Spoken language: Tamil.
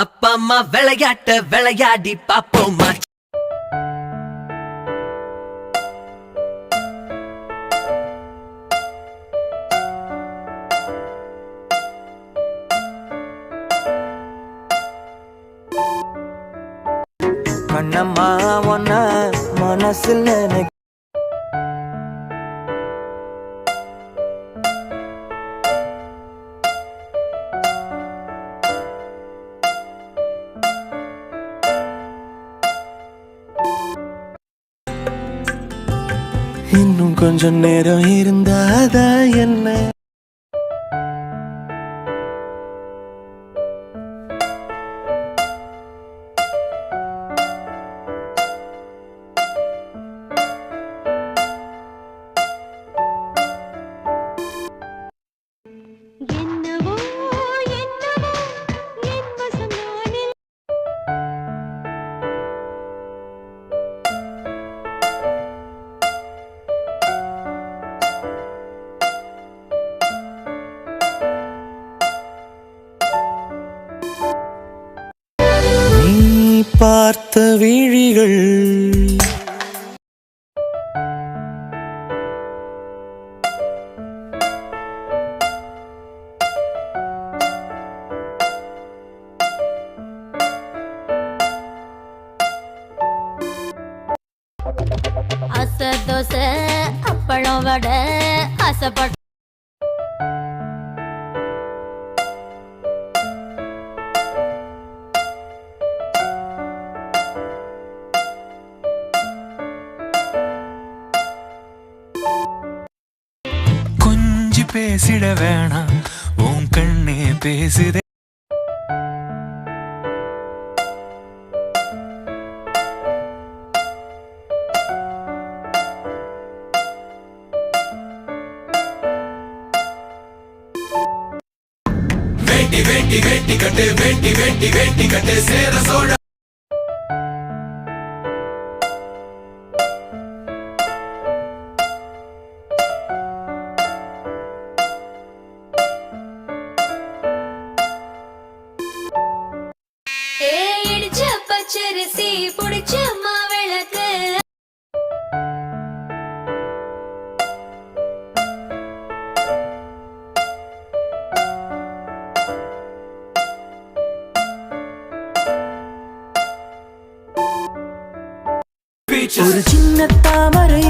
அப்பா அம்மா விளையாட்ட விளையாடி பாப்போமா கண்ணம்மா ஒன்ன மனசில் நினைக்க இன்னும் கொஞ்சம் நேரம் இருந்தாதா என்ன? பார்த்த விழிகள். அசதோசை அப்பளம் வடை ஆசைப்பட்ட பேசிட வேணாம். உன் கண்ணே பேசுதே. வேட்டி வேட்டி வேட்டி கட்டு வேட்டி வேட்டி வேட்டி கட்டு சேர சோழ ஒரு சின்ன தாமரை